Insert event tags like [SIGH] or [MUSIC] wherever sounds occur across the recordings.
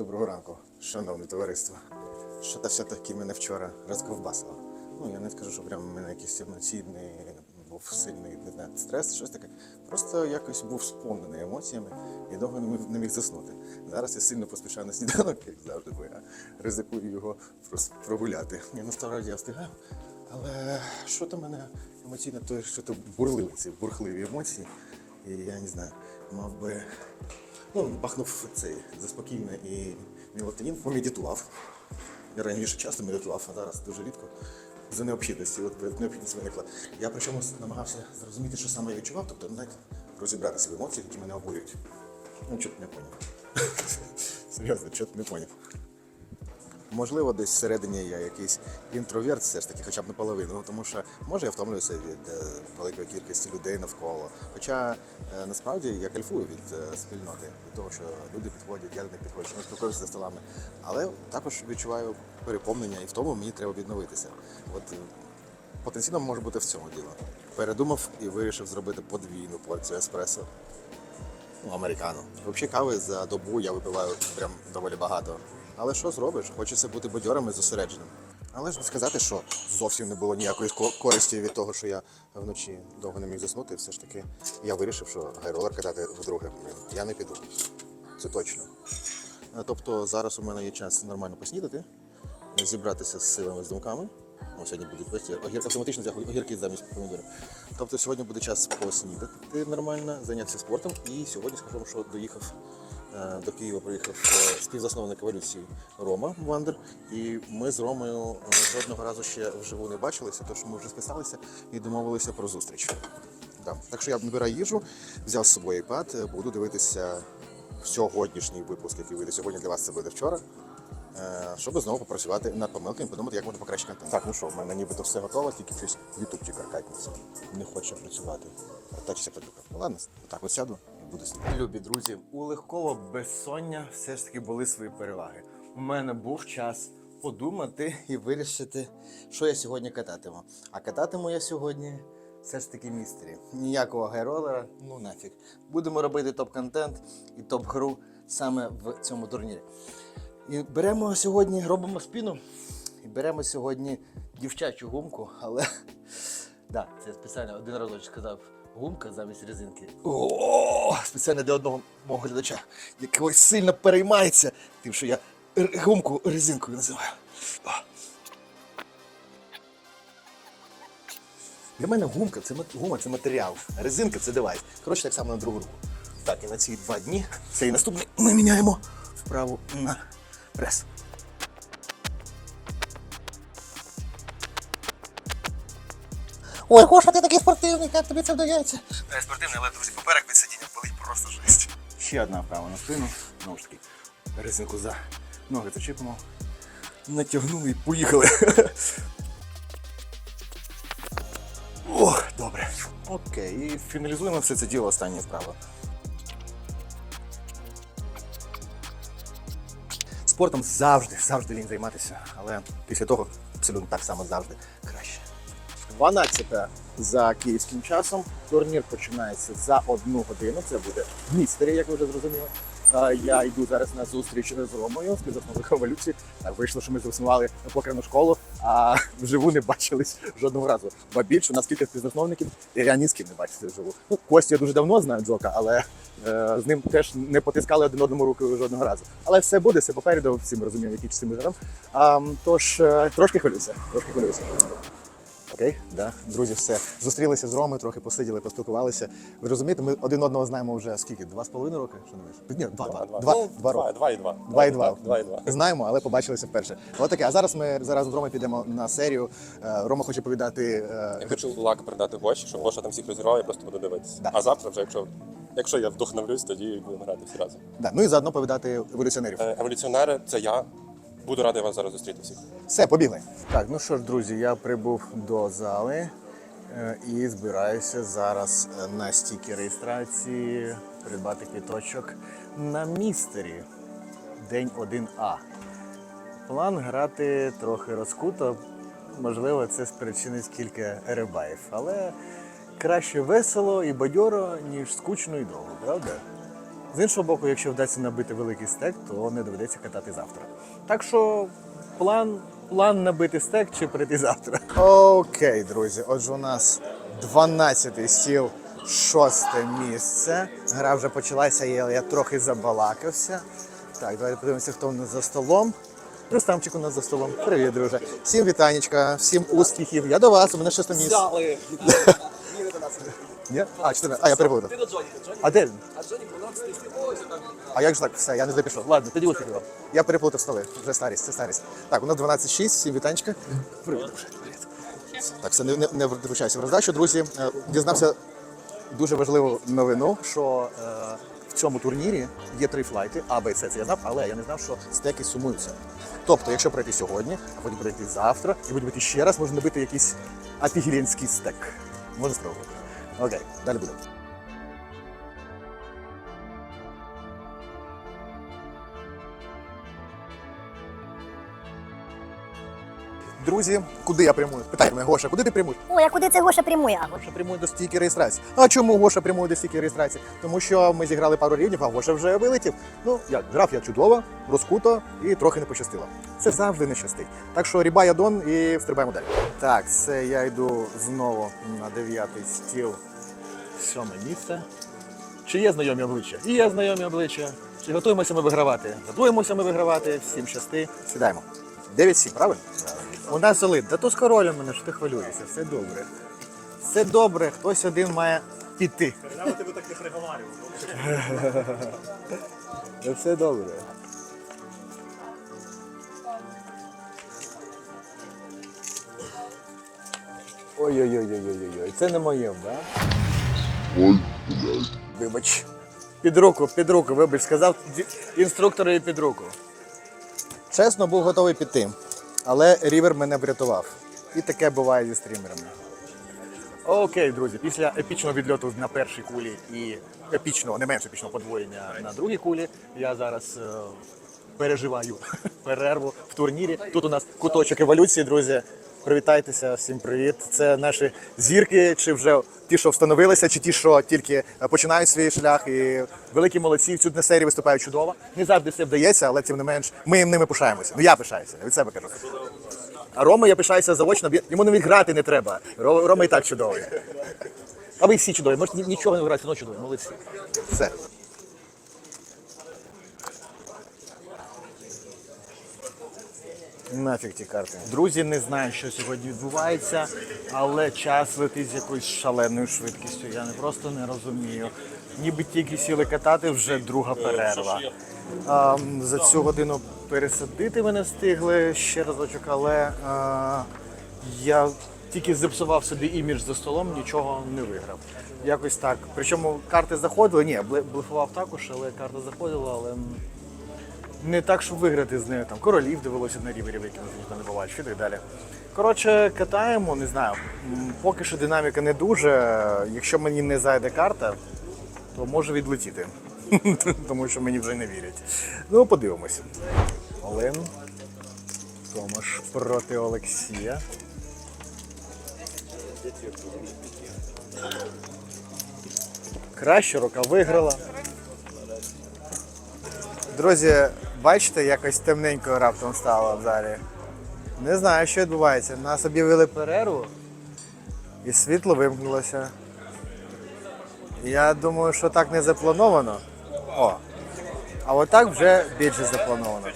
Доброго ранку, шановне товариство. Що та все таки мене вчора розковбасило. Ну, я не скажу, що прям у мене якийсь емоційний був сильний не знаю, стрес, щось таке. Просто якось був сповнений емоціями і довго не міг, заснути. Зараз я сильно поспішаю на сніданок, як завжди, бо я ризикую його прогуляти. Ні, насправді я встигаю. Але що то мене емоційно, то що то бурливі ці бурхливі емоції. І я не знаю, мав би Ну, бахнув цей заспокійно і мелатонін, помедитував. Я раніше часто медитував, а зараз дуже рідко. За необхідності, от необхідність виникла. Я причому намагався зрозуміти, що саме я відчував, тобто навіть розібратися в емоціях, які мене обурюють. Ну, чого не поняв. [LAUGHS] Серйозно, чого не поняв. Можливо, десь всередині я якийсь інтроверт, все ж таки, хоча б наполовину, ну, тому що може я втомлююся від е, великої кількості людей навколо. Хоча е, насправді я кайфую від е, спільноти, від того, що люди підходять, я до них підходжу, ми спілкуємося за столами. Але також відчуваю переповнення і в тому мені треба відновитися. От потенційно може бути в цьому діло. Передумав і вирішив зробити подвійну порцію еспресо. Ну, американо. Взагалі кави за добу я випиваю прям доволі багато. Але що зробиш? Хочеться бути бадьорим і зосередженим. Але ж не сказати, що зовсім не було ніякої користі від того, що я вночі довго не міг заснути. Все ж таки я вирішив, що гайролер катати вдруге. Я не піду. Це точно. Е, Тобто зараз у мене є час нормально поснідати, зібратися з силами з думками. О, сьогодні будуть огір, автоматично взяв огірки замість помідорів. Тобто сьогодні буде час поснідати нормально, зайнятися спортом. І сьогодні скажу, що доїхав до Києва, приїхав е, співзасновник еволюції Рома Вандер. І ми з Ромою е, жодного разу ще вживу не бачилися, тож ми вже списалися і домовилися про зустріч. Да. Так що я набираю їжу, взяв з собою iPad, е, буду дивитися сьогоднішній випуск, який вийде сьогодні для вас, це буде вчора. Е, щоб знову попрацювати над помилками, подумати, як можна покращити контент. Так, ну що, в мене нібито все готово, тільки щось ютубчик аркатниця. Не хоче працювати. Тачиться придумав. Ну ладно, так от сяду і буду сидіти. Любі друзі, у легкого безсоння все ж таки були свої переваги. У мене був час подумати і вирішити, що я сьогодні кататиму. А кататиму я сьогодні все ж таки містері. Ніякого гайролера, ну нафіг. Будемо робити топ-контент і топ-гру саме в цьому турнірі. І беремо сьогодні, робимо спіну. І беремо сьогодні дівчачу гумку, але [LAUGHS] да, це я спеціально один разочок сказав гумка замість резинки. О, спеціально для одного мого глядача, який сильно переймається тим, що я гумку резинкою називаю. О. Для мене гумка це гума це матеріал, резинка це девайс. Коротше, так само на другу руку. Так, і на ці два дні цей наступний ми міняємо вправу на прес. Ой, Гоша, ти такий спортивний, як тобі це вдається? Я спортивний, але друзі, поперек від сидіння болить просто жесть. Ще одна вправа на спину. Знову ж таки, резинку за ноги зачепимо. Натягнули і поїхали. [LAUGHS] Ох, добре. Окей, і фіналізуємо все це діло останнє вправо. Спортом завжди, завжди лінь займатися, але після того абсолютно так само завжди. 12 за київським часом. Турнір починається за одну годину. Це буде в містері, як ви вже зрозуміли. Я йду зараз на зустріч з Ромою, співзасновником еволюції. Так вийшло, що ми заснували покерну школу, а вживу не бачились жодного разу. Ба більше у нас я ні з ким не бачився вживу. Ну, Костю я дуже давно знаю Джока, але е, з ним теж не потискали один одному руку жодного разу. Але все буде, все попереду, всі ми розуміємо, які часи ми живемо. Тож е, трошки хвилююся, трошки хвилююся. Окей, да. Друзі, все. Зустрілися з Ромою, трохи посиділи, поспілкувалися. Ви розумієте, ми один одного знаємо вже скільки? Два з половиною роки? Що не вийшло? Ні, два, два. Два, Ну, два роки. Два і два. Два і два. Два і два. Знаємо, але побачилися вперше. Отаке. А зараз ми зараз з Ромою підемо на серію. Е, Рома хоче повідати. е, Я хочу лак передати Гоші, щоб Гоша там всіх розіграв, я просто буду дивитися. Да. А завтра вже, якщо, якщо я вдохновлюсь, тоді будемо грати всі разом. Да. Ну і заодно повідати еволюціонерів. Е, Еволюціонери це я. Буду радий вас зараз зустріти всіх. Все, побігли. Так, ну що ж, друзі, я прибув до зали е, і збираюся зараз е, на стіки реєстрації придбати квіточок на містері. День 1А. План грати трохи розкуто. Можливо, це спричинить кілька рибаїв, але краще весело і бадьоро, ніж скучно і довго, правда? З іншого боку, якщо вдасться набити великий стек, то не доведеться катати завтра. Так що план, план набити стек чи прийти завтра. Окей, друзі. Отже, у нас 12-й стіл, шосте місце. Гра вже почалася, я, я трохи забалакався. Так, давайте подивимося, хто у нас за столом. Рустамчик у нас за столом. Привіт, друже. Всім вітанечка, всім успіхів. Я до вас, у мене шосте місце. Взяли. [LAUGHS] Ні? А, 14. А, я перепутав. Ти до Джоні. А де він? А Джоні А як же так? Все, я не запішов. Ладно, тоді успіхів вам. Я переплутав столи. Вже старість, це старість. Так, у нас 12.6, всім вітанечка. Привіт, друже. Привіт. Так, все, не, не, не втручайся в роздачу. Друзі, е, дізнався дуже важливу новину, що е, в цьому турнірі є три флайти, А, Б, С, це я знав, але я не знав, що стеки сумуються. Тобто, якщо пройти сьогодні, а потім пройти завтра, і будемо бити ще раз, можна набити якийсь апігелінський стек. Можна спробувати. Окей, далі буде. Друзі, куди я прямую? Питайте мене, Гоша, куди ти прямуєш? Ой, а куди це Гоша прямує? Гоша прямує до стійки реєстрації. А чому Гоша прямує до стійки реєстрації? Тому що ми зіграли пару рівнів, а Гоша вже вилетів. Ну як, грав я чудово, розкуто і трохи не пощастило. Це завжди не щастить. Так що рібай аддон і встрибаємо далі. Так, це я йду знову на дев'ятий стіл. Сьоме місце. Чи є знайомі обличчя? І є знайомі обличчя. Чи готуємося ми вигравати? Готуємося ми вигравати. Всім щасти. Сідаємо. 9-7, правильно? У нас солид. Та то з королем мене що ти хвилюєшся. Все добре. Все добре, хтось один має піти. Та Все добре. Ой-ой-ой-ой-ой-ой. Це не моє, да? Вибач. Під руку, під руку, вибач, сказав інструкторові під руку. Чесно, був готовий піти, але рівер мене врятував. І таке буває зі стрімерами. Окей, друзі, після епічного відльоту на першій кулі і епічного, не менш епічного подвоєння на другій кулі, я зараз е, переживаю [LAUGHS] перерву в турнірі. Тут у нас куточок еволюції, друзі. Привітайтеся, всім привіт. Це наші зірки, чи вже ті, що встановилися, чи ті, що тільки е, починають свій шлях. І великі молодці в цю серії виступають чудово. Не завжди все вдається, але тим не менш ми їм ними пишаємося. Ну я пишаюся, від себе кажу. А Рома я пишаюся заочно, йому навіть грати не треба. Рома і так чудовий. А ви всі чудові, може нічого не грати, але чудові, молодці. Все. Нафіг ті карти. Друзі, не знаю, що сьогодні відбувається, але час летить з якоюсь шаленою швидкістю. Я не просто не розумію. Ніби тільки сіли катати, вже друга перерва. А, за цю годину пересадити мене встигли ще разочок, але а, я тільки зіпсував собі імідж за столом, нічого не виграв. Якось так. Причому карти заходили, ні, бле- блефував також, але карта заходила, але. Не так, щоб виграти з нею. Там королів довелося на ріверів, які ніхто не буває, і так далі. Коротше, катаємо, не знаю. Поки що динаміка не дуже. Якщо мені не зайде карта, то може відлетіти. [LAUGHS] Тому що мені вже не вірять. Ну, подивимось. Олен. Томаш проти Олексія. Краща рука виграла. Друзі, бачите, якось темненько раптом стало в залі. Не знаю, що відбувається. Нас об'явили перерву і світло вимкнулося. Я думаю, що так не заплановано. О, а отак вже більше заплановано.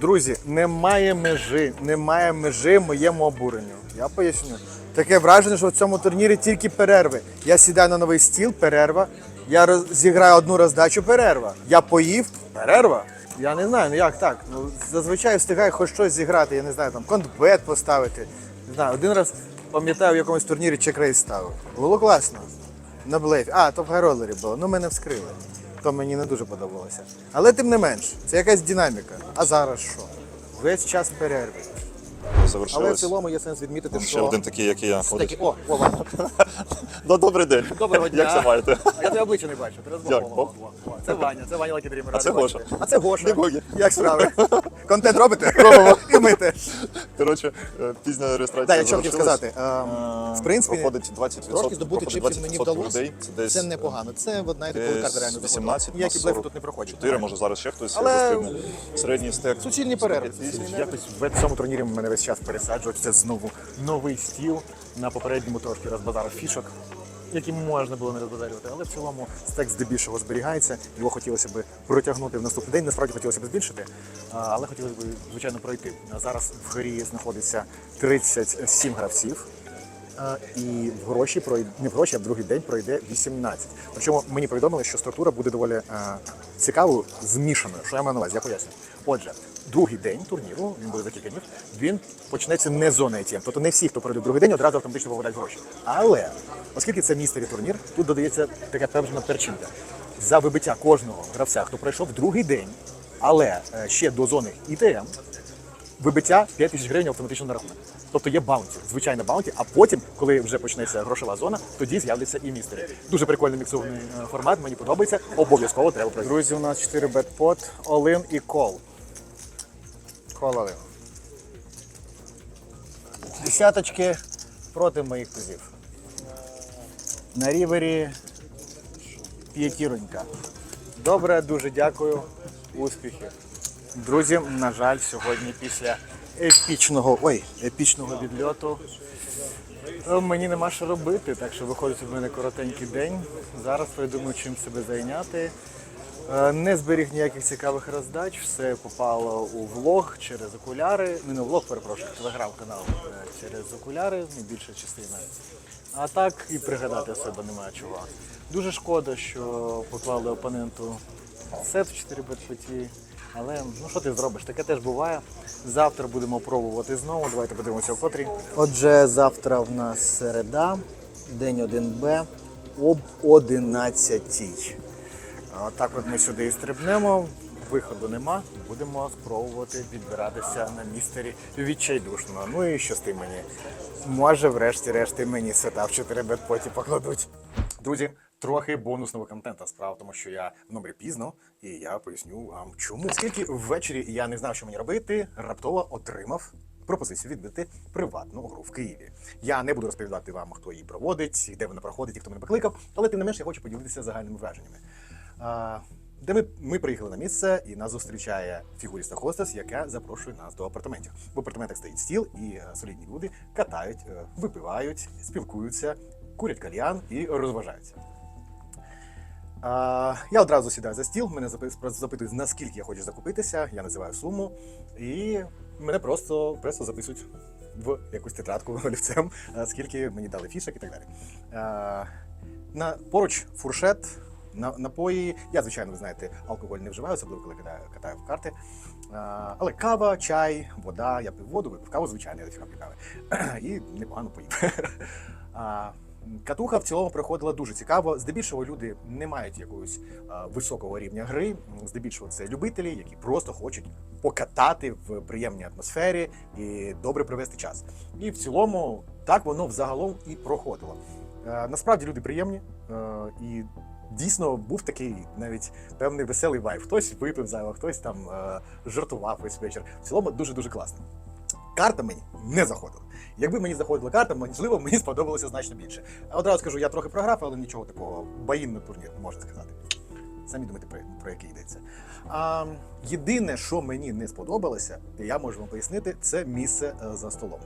Друзі, немає межі, немає межі моєму обуренню. Я поясню. Таке враження, що в цьому турнірі тільки перерви. Я сідаю на новий стіл, перерва. Я зіграю одну роздачу, перерва. Я поїв, перерва. Я не знаю, ну як так. Ну, зазвичай встигаю хоч щось зіграти, я не знаю, там контбет поставити. Не знаю, один раз пам'ятаю, в якомусь турнірі чекрейс ставив. Було класно. На блейфі. А, то в Гайролері було. Ну, мене вскрили. То мені не дуже подобалося. Але тим не менш, це якась динаміка. А зараз що? Весь час перерви. Але в цілому є сенс відмітити, Ще що один такий, як і я. такі. ходить. О, о. [LAUGHS] Ну, добрий день. Доброго дня. Як це маєте? А я твоє обличчя не бачу. Ти Як? О, о, о, о. Це Ваня, це Ваня Лакі Дрімер. А це Гоша. А це Гоша. Гогі. Як справи? [LAUGHS] Контент робите? Робимо. І ми теж. Коротше, е, пізня реєстрація. Так, якщо хотів завершилась. сказати, е, в принципі, Виходить 20%. трохи здобути проходить чипсів мені 20% вдалося. людей. Це десь Це непогано. Це от, знаєте, коли карта реально 18 Ніякі на блефи 40. тут не проходять. 4, може зараз ще хтось Але-. Середній стек. Суцільні перерви. Якось в цьому турнірі мене весь час пересаджуватися знову новий стіл. На попередньому трошки розбазарив фішок, які можна було не розбазарювати. Але в цілому стек здебільшого зберігається. Його хотілося б протягнути в наступний день. Насправді хотілося б збільшити, але хотілося б, звичайно, пройти. Зараз в грі знаходиться 37 гравців. І в гроші пройде не в гроші, а в другий день пройде 18. Причому мені повідомили, що структура буде доволі а, цікавою, змішаною. Що я маю на увазі? Я поясню. Отже, другий день турніру, він буде за кілька днів, він почнеться не з зони ATM. Тобто не всі, хто пройде другий день, одразу автоматично попадають гроші. Але оскільки це містері турнір, тут додається така певна перчинка. За вибиття кожного гравця, хто пройшов другий день, але е, ще до зони ІТМ, вибиття 5 тисяч гривень автоматично на рахунок. Тобто є баунті, звичайне баунті, а потім, коли вже почнеться грошова зона, тоді з'являться і містери. Дуже прикольний міксований е, формат, мені подобається. Обов'язково треба пройти. Друзі, у нас 4 бетпот, Олин і кол. Кол Олин. Десяточки проти моїх тузів. На рівері п'ятіронька. Добре, дуже дякую. Успіхів. Друзі, на жаль, сьогодні після епічного, ой, епічного відльоту е, мені нема що робити, так що виходить у мене коротенький день. Зараз придумаю, чим себе зайняти. Е, Не зберіг ніяких цікавих роздач, все попало у влог через окуляри. Не на влог, перепрошую, телеграм-канал е, через окуляри, ну, більша частина. А так і пригадати себе немає чого. Дуже шкода, що поклали опоненту сет в 4 бетпоті. Але ну що ти зробиш? Таке теж буває. Завтра будемо пробувати знову. Давайте подивимося в котрій. Отже, завтра в нас середа, день 1Б об 11. Так от ми сюди і стрибнемо. Виходу нема. Будемо спробувати підбиратися на містері відчайдушно. Ну і щасти мені. Може, врешті-решт мені сета в 4 бетпоті покладуть. Друзі, трохи бонусного контента. Справа в тому, що я в номері пізно, і я поясню вам чому. Оскільки ввечері я не знав, що мені робити, раптово отримав. Пропозицію відбити приватну гру в Києві. Я не буду розповідати вам, хто її проводить, де вона проходить і хто мене покликав, але тим не менш я хочу поділитися загальними враженнями. А, де ми, ми приїхали на місце, і нас зустрічає фігуріста хостес, яка запрошує нас до апартаментів. В апартаментах стоїть стіл, і е, солідні люди катають, е, випивають, спілкуються, курять кальян і розважаються. Я одразу сідаю за стіл, мене запитують, наскільки я хочу закупитися, я називаю суму, і мене просто, просто записують в якусь тетрадку [LAUGHS] олівцем, скільки мені дали фішок і так далі. А, на, поруч фуршет, на, напої. Я, звичайно, ви знаєте, алкоголь не вживаю, особливо коли катаю, катаю в карти. А, але кава, чай, вода, я пив воду, випив каву, звичайно, я пив кави. [CLEARS THROAT] І непогано поїв. [LAUGHS] Катуха в цілому проходила дуже цікаво. Здебільшого люди не мають якогось а, високого рівня гри. Здебільшого це любителі, які просто хочуть покатати в приємній атмосфері і добре провести час. І в цілому так воно взагалом і проходило. Е, Насправді люди приємні е, і. Дійсно, був такий навіть певний веселий вайб. Хтось випив зайво, хтось там е, жартував весь вечір. В цілому дуже дуже класно. Карта мені не заходила. Якби мені заходила карта, можливо, мені сподобалося значно більше. Одразу скажу, я трохи програв, але нічого такого. Баїн на турнір, можна сказати. Самі думаєте, про, про який йдеться. А, єдине, що мені не сподобалося, і я можу вам пояснити, це місце е, за столом.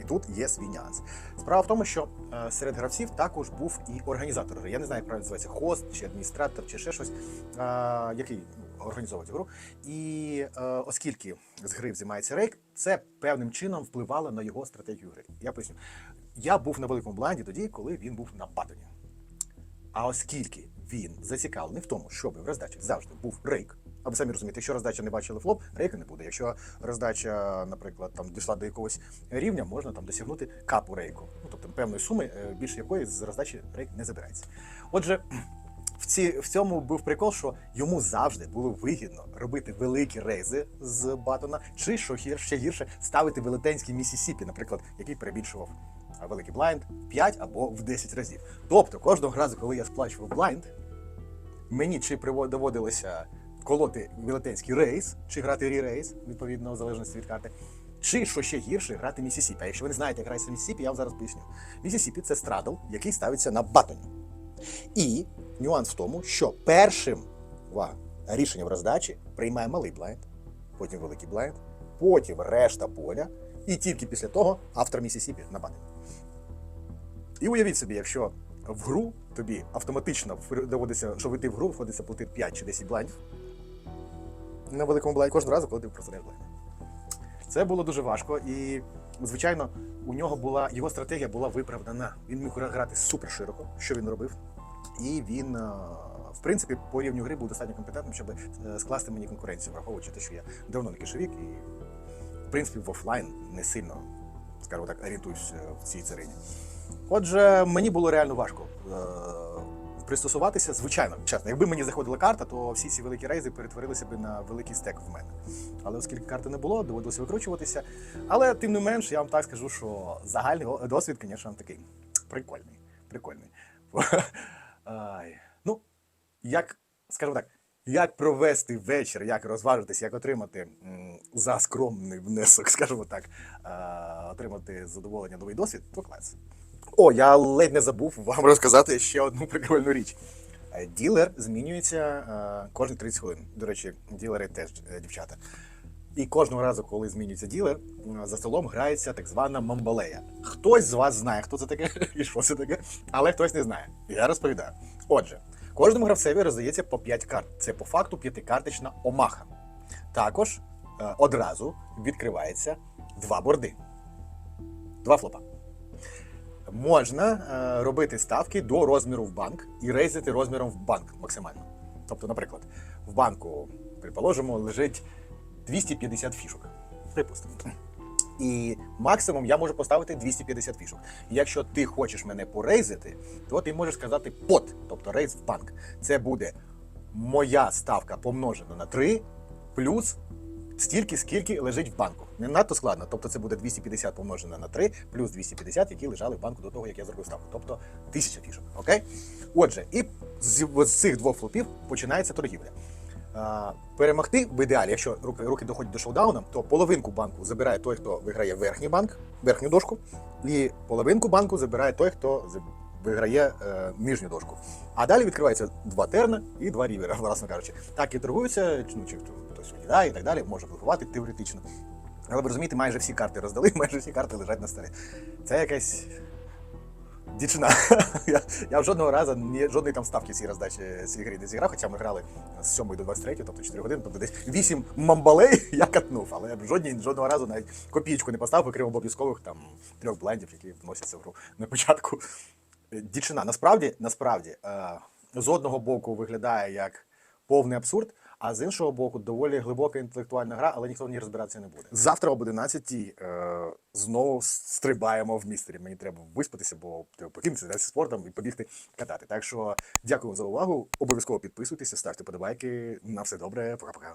І тут є свій нюанс. Справа в тому, що е, серед гравців також був і організатор. Я не знаю, як правильно називається хост, чи адміністратор, чи ще щось, е, який організовує цю гру. І е, оскільки з гри взимається рейк, це певним чином впливало на його стратегію гри. Я поясню. Я був на великому блайнді тоді, коли він був на батоні. А оскільки він зацікавлений в тому, щоб в роздачі завжди був рейк. А ви самі розумієте, якщо роздача не бачили флоп, рейка не буде. Якщо роздача, наприклад, там дійшла до якогось рівня, можна там досягнути капу рейку. Ну тобто певної суми, е, більше якої з роздачі рейк не забирається. Отже, в, ці, в цьому був прикол, що йому завжди було вигідно робити великі рейзи з батона, чи що ще гірше ставити велетенський Місісіпі, наприклад, який перебільшував великий блайнд в 5 або в 10 разів. Тобто кожного разу, коли я сплачував блайнд, мені чи доводилося колоти велетенський рейс, чи грати рі-рейс, відповідно, в залежності від карти. Чи що ще гірше, грати Місісіпі. А якщо ви не знаєте, як грається Місісіпі, я вам зараз поясню. Місісіпі це страдл, який ставиться на батоні. І нюанс в тому, що першим увага, рішення в роздачі приймає малий блайнд, потім великий блайнд, потім решта поля, і тільки після того автор Місісіпі на батоні. І уявіть собі, якщо в гру тобі автоматично доводиться, що вийти в гру, входиться платити 5 чи 10 блайндів. На великому блайнді кожного разу, коли ти просираєш блайнд. Це було дуже важко, і, звичайно, у нього була його стратегія була виправдана. Він міг грати супер широко, що він робив. І він, е, в принципі, по рівню гри був достатньо компетентним, щоб е, скласти мені конкуренцію, враховуючи те, що я давно не кишовік, і, в принципі, в офлайн не сильно, скажімо так, орієнтуюсь е, в цій царині. Отже, мені було реально важко пристосуватися. Звичайно, чесно, якби мені заходила карта, то всі ці великі рейзи перетворилися б на великий стек в мене. Але оскільки карти не було, доводилося викручуватися. Але тим не менш, я вам так скажу, що загальний досвід, звісно, такий прикольний. Прикольний. Ай. Ну, як, скажімо так, як провести вечір, як розважитися, як отримати за скромний внесок, [LAUGHS] скажімо так, отримати задоволення, новий досвід, то клас. О, я ледь не забув вам [LAUGHS] розказати ще одну прикольну річ. Е, Ділер змінюється е, кожні 30 хвилин. До речі, ділери теж е, дівчата. І кожного разу, коли змінюється ділер, е, за столом грається так звана мамбалея. Хтось з вас знає, хто це таке [LAUGHS] і що це таке, але хтось не знає. Я розповідаю. Отже, кожному гравцеві роздається по 5 карт. Це по факту п'ятикарточна омаха. Також е, одразу відкривається два борди. Два флопа. Можна е, робити ставки до розміру в банк і рейзити розміром в банк максимально. Тобто, наприклад, в банку, предположимо, лежить 250 фішок. Припустимо. І максимум я можу поставити 250 фішок. Якщо ти хочеш мене порейзити, то ти можеш сказати пот, тобто рейз в банк. Це буде моя ставка помножена на 3 плюс стільки, скільки лежить в банку. Не надто складно. Тобто це буде 250 помножено на 3 плюс 250, які лежали в банку до того, як я зробив ставку. Тобто 1000 фішок. Окей? Отже, і з, цих двох флопів починається торгівля. Перемогти в ідеалі, якщо руки, руки доходять до шоудауна, то половинку банку забирає той, хто виграє верхній банк, верхню дошку, і половинку банку забирає той, хто виграє е, нижню дошку. А далі відкривається два терна і два рівера, [LAUGHS] власно кажучи. Так і торгуються, ну, чи хтось виглядає і так далі, може блокувати теоретично. Але ви розумієте, майже всі карти роздали, [LAUGHS] майже всі карти лежать на столі. Це якась дічина. [LAUGHS] я, я жодного разу ні, жодної там ставки цій роздачі цієї гри не зіграв, хоча ми грали з 7 до 23, тобто 4 години, тобто десь 8 мамбалей [LAUGHS] я катнув, але я жодні, жодного разу навіть копійку не поставив, окрім обов'язкових там трьох блендів, які вносяться в гру на початку. Е, Дічина. Насправді, насправді, е, з одного боку виглядає як повний абсурд, а з іншого боку, доволі глибока інтелектуальна гра, але ніхто в ній розбиратися не буде. Завтра об 11 е, знову стрибаємо в містері. Мені треба виспатися, бо треба покинути зайнятися спортом і побігти катати. Так що дякую за увагу. Обов'язково підписуйтеся, ставте подобайки. На все добре, пока-пока.